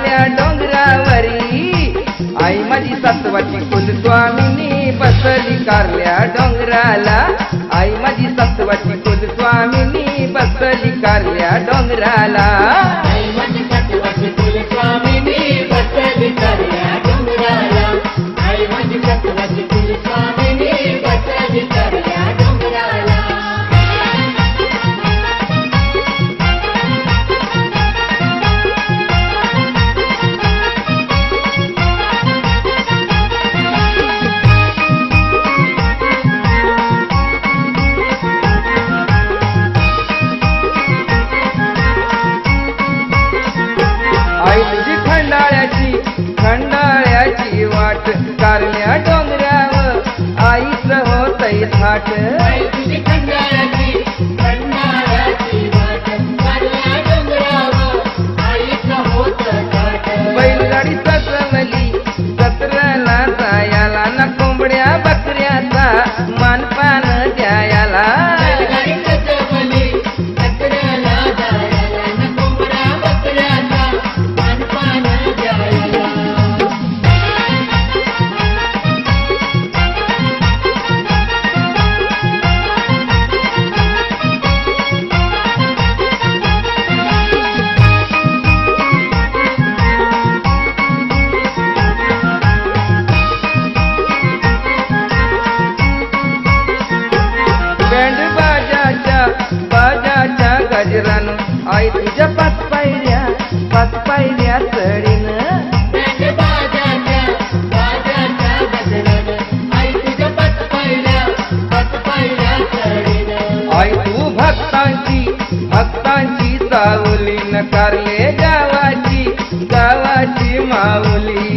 बसली डोंगरावरी. आई माझी सासवाची कुलस्वामिनी बसली कारल्या डोंगराला. आई माझी सासवाची कुलस्वामी खंडाळ्याची वाट कारल्या डोंगरावर. आईच होत थाट. आई तुझ्या पाच पायऱ्या पाच पायऱ्या चढीन. आई तू भक्तांची भक्तांची सावली नकारले गावाची गावाची माऊली.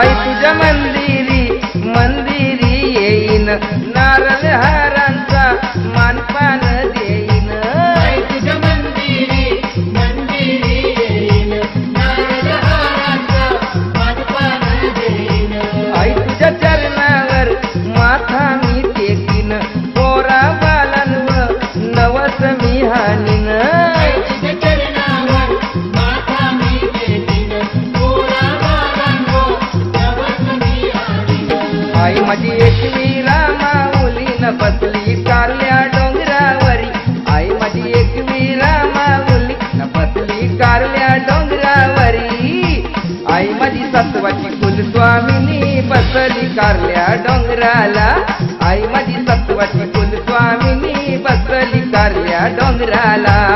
आई तुझ्या मंदिरी आई माझी एकवी रामा मुलीनं बसली कारल्या डोंगरावरी. आई माझी एकवी रामा मुलीनं बसली कारल्या डोंगरावरी. आई माझी सत्वाची कुलस्वामिनी बसली कारल्या डोंगराला. आई माझी सत्वाची कुलस्वामिनी बसली कारल्या डोंगराला.